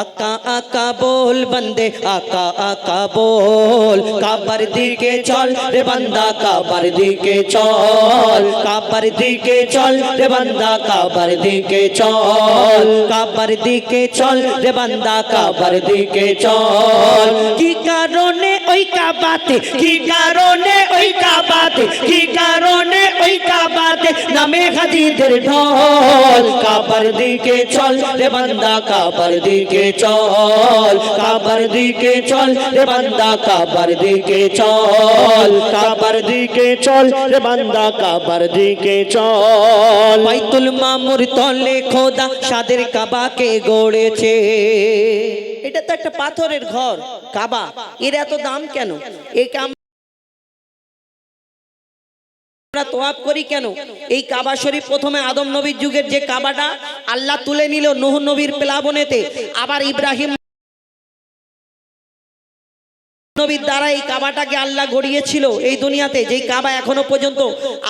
আকা আকা বল, বন্দে আকা আকা বল। কাবার দিকে চল রে বান্দা, কাবার দিকে চল। কাবার দিকে চল রে বান্দা, কাবার দিকে চল। কাবার দিকে চল রে বান্দা, কাবার দিকে চল। কি কারণে ওই কাবাতে, কি কারণে ওই কাবাতে, কি কারণে ওই কাবাতে নামে হাজিদের ঢল। কাবার দিকে চল রে বান্দা, কাবার দিকে চল কাবার দিকে চল রে বান্দা কাবার দিকে চল কাবার দিকে চল রে বান্দা কাবার দিকে চল। বাইতুল মামুর তলে খোদা সাদের কাবাকে গড়েছে। এটা তো একটা পাথরের ঘর কাবা। এর এত দাম কেন? এই কাম আমরা তোয়াব করি কেন? এই কাবা শরীফ প্রথমে আদম নবীর যুগের যে কাবাটা, আল্লাহ তুলে নিল নুহ নবীর প্লাবনেতে। আবার ইব্রাহিম নবীর দ্বারা এই কাবাটাকে আল্লাহ গড়িয়েছিল এই দুনিয়াতে, যেই কাবা এখনও পর্যন্ত।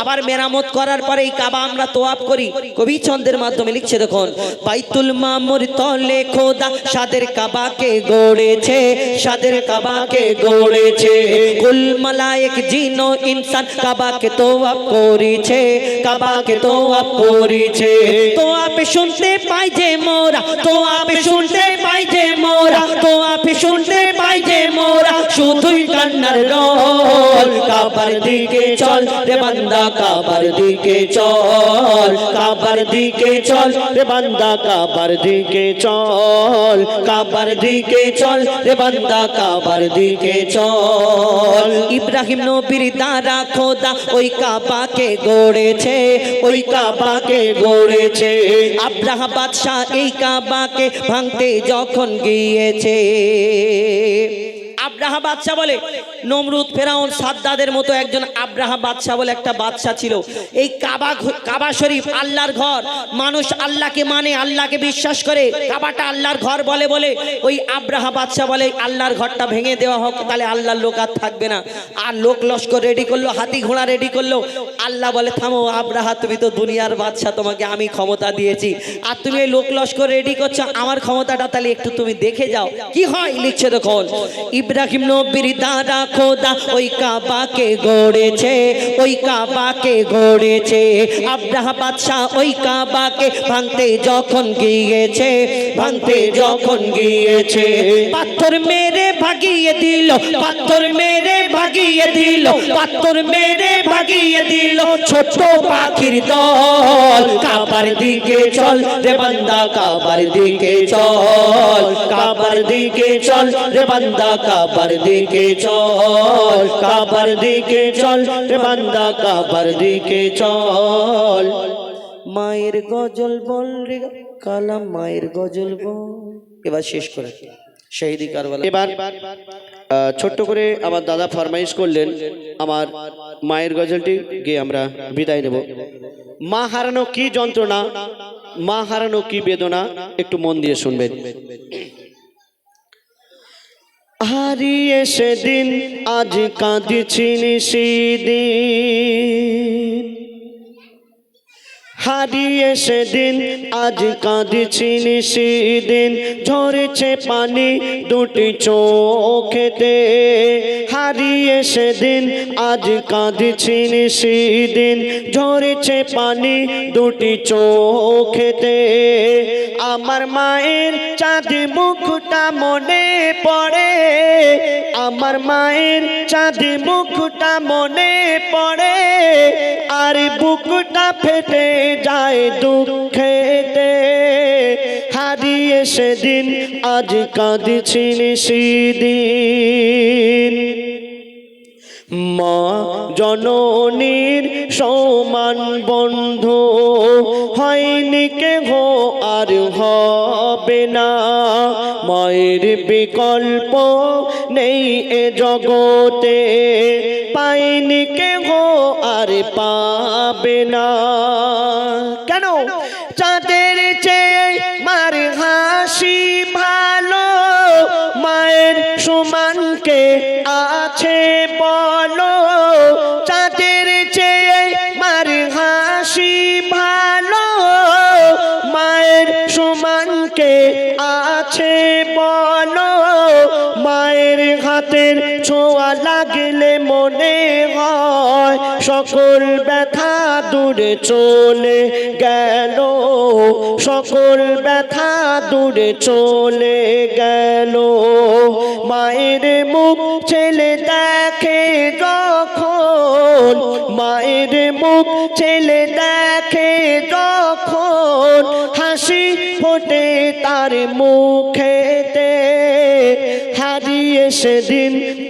আবার মেরামত করার পরে এই কাবা আমরা তোয়াব করি। কবি ছন্দের মাধ্যমে লিখছে দেখুন, বাইতুল মামুর তলে খোদা সাদের কাবাকে গড়েছে, সাদের কাবাকে গড়েছে। কুল মালায়েক জিন ইনসান কাবাকে তোয়াব করেছে, কাবাকে তোয়াব করেছে। তো আপে শুনতে পাই যে মোরা তো আপে শুনতে পাই যে মোরা তো আপে শুনতে পাই যে মোরা শুধুই কান্নার রোল কাবার দিকে চল রে বান্দা, কাবার দিকে চল, কাবার দিকে চল রে বান্দা, কাবার দিকে চল, কাবার দিকে চল রে বান্দা, কাবার দিকে চল। ইব্রাহিম নবীর দ্বারা খোদা ওই কাবাকে গড়েছে, ওই কাবাকে গড়েছে। আব্রাহ বাদশাহ এই কাবাকে ভাঙতে যখন গিয়েছে আব্রাহা বাদশাহ বলে, নমরুদ, ফেরাউন, সাদ্দাদের মতো একজন আব্রাহা বাদশাহ বলে একটা বাদশাহ ছিল। এই কাবা কাবা শরীফ আল্লাহর ঘর। মানুষ আল্লাহকে মানে আল্লাহকে বিশ্বাস করে। কাবাটা আল্লাহর ঘর বলে বলে ওই আব্রাহা বাদশাহ বলে, আল্লাহর ঘরটা ভেঙে দেওয়া হোক, তাহলে আল্লাহর লোক আর থাকবে না। আর লোক লস্কর রেডি করল, হাতি ঘোড়া রেডি করল। আল্লাহ বলে, থামো আব্রাহা, তুমি তো দুনিয়ার বাদশাহ, তোমাকে আমি ক্ষমতা দিয়েছি। আর তুমি এই লোক লস্কর রেডি করছ, আমার ক্ষমতাটা তাহলে একটু তুমি দেখে যাও। কি হয়, লিখছে দেখুন। ইব্রাহিম নবীর দাদা খোদা, ওই কাবাকে গড়েছে, ওই কাবাকে গড়েছে। আব্রাহ বাদশাহ ওই কাবাকে ভাঙতে যখন গিয়েছে, ভাঙতে যখন গিয়েছে, পাথর মেরে ভাগিয়ে দিল, পাথর মেরে ভাগিয়ে দিল, পাথর মেরে ভাগিয়ে দিল ছোট পাখির দল। কাবার দিকে চল রে বান্দা, কাবার দিকে চল। কাবার দিকে চল রে বান্দা, কাবার দিকে চল। কাবার দিকে চল রে বান্দা, কাবার দিকে চল। মায়ের গজল বল রে কালাম মায়ের গজল বল। এবার শেষ করে শহীদি কারবালা এবার ছোট্ট করে আমার দাদা ফরমাইশ করলেন, আমার মায়ের গজলটি গিয়ে আমরা বিদায় নেব। মা হারানো কি যন্ত্রণা, মা হারানো কি বেদনা, একটু মন দিয়ে শুনবেন। হারিয়ে সেদিন আজ কাঁদছি নিশিদিন হারিয়ে সেদিন, আজ কাঁদছি নিশিদিন। ঝরেছে পানি দুটি চোখেতে। হারিয়ে সেদিন, আজ কাঁদছি নিশিদিন। ঝরেছে পানি দুটি চোখেতে। আমার মায়ের চাঁদ মুখটা মনে পড়ে। আমার মায়ের চাঁদ মুখটা মনে পড়ে। আর বুকটা ফেটে যায় দুঃখেতে। হারিয়ে সেদিন আজ কাঁদছি সেদিন মা জননীর সমান বন্ধু, হয়নি কেহ আর হবে না। মায়ের বিকল্প নেই এ জগতে, পাইনি কেহ আর পাবে না। কেন? চাঁদের চেয়ে মার হাসি ভালো, মায়ের সমানকে আছে বলো। চাঁদের চেয়ে মার হাসি ভালো, মায়ের সমানকে আছে বলো। মায়ের হাতের ছোঁয়া লাগলে মনে হয় সকল ব্যথা দূরে চলে গেল। সকল ব্যথা দূরে চলে গেল। মায়ের মুখ ছেলে দেখে যখন, মায়ের মুখ ছেলে দেখে যখন হাসি ফোটে তার মুখেতে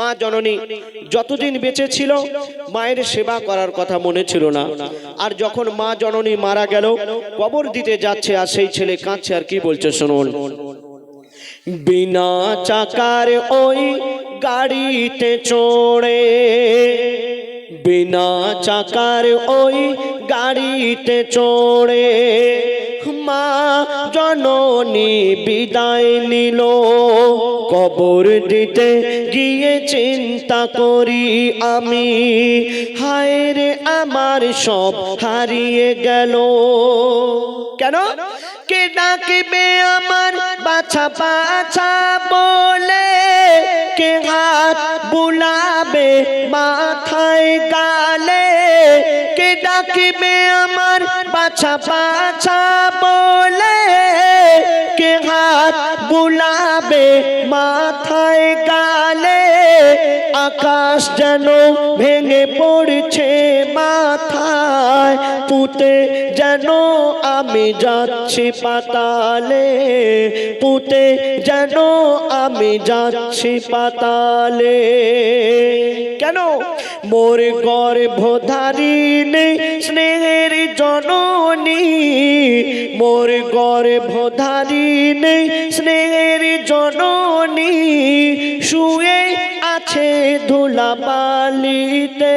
মা জননী যতদিন বেঁচে ছিল, মায়ের সেবা করার কথা মনে ছিল না। আর যখন মা জননী মারা গেল, কবর দিতে যাচ্ছে আর সেই ছেলে কাঁদছে আর কি বলছে শুনুন। বিনা চাকার ওই গাড়িতে চড়ে, বিনা চাকার ওই গাড়িতে চড়ে মা জননী বিদায় নিল। কবর দিতে গিয়ে চিন্তা করি আমি। হায় রে আমার সব হারিয়ে গেল। কেন? কে ডাকবে আমার বাছা বাছা বলে? কে হাত বুলাবে মাথায় গালে? কে ডাকবে আমার বাছা বাছা বলে কে হাত বুলাবে মাথায় গালে, আকাশ যেন ভেঙে পড়ছে মাথায়, পুতে যেন আমি যাচ্ছি পাতালে, পুতে যেন আমি যাচ্ছি পাতালে। কেন? মোর গর্ভধারী নেই স্নেহের জননী মোর গর্ভধারী নেই স্নেহের জননী শুয়ে আছে ধুলাবালিতে।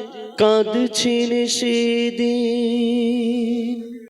কাঁদছিন সেদিন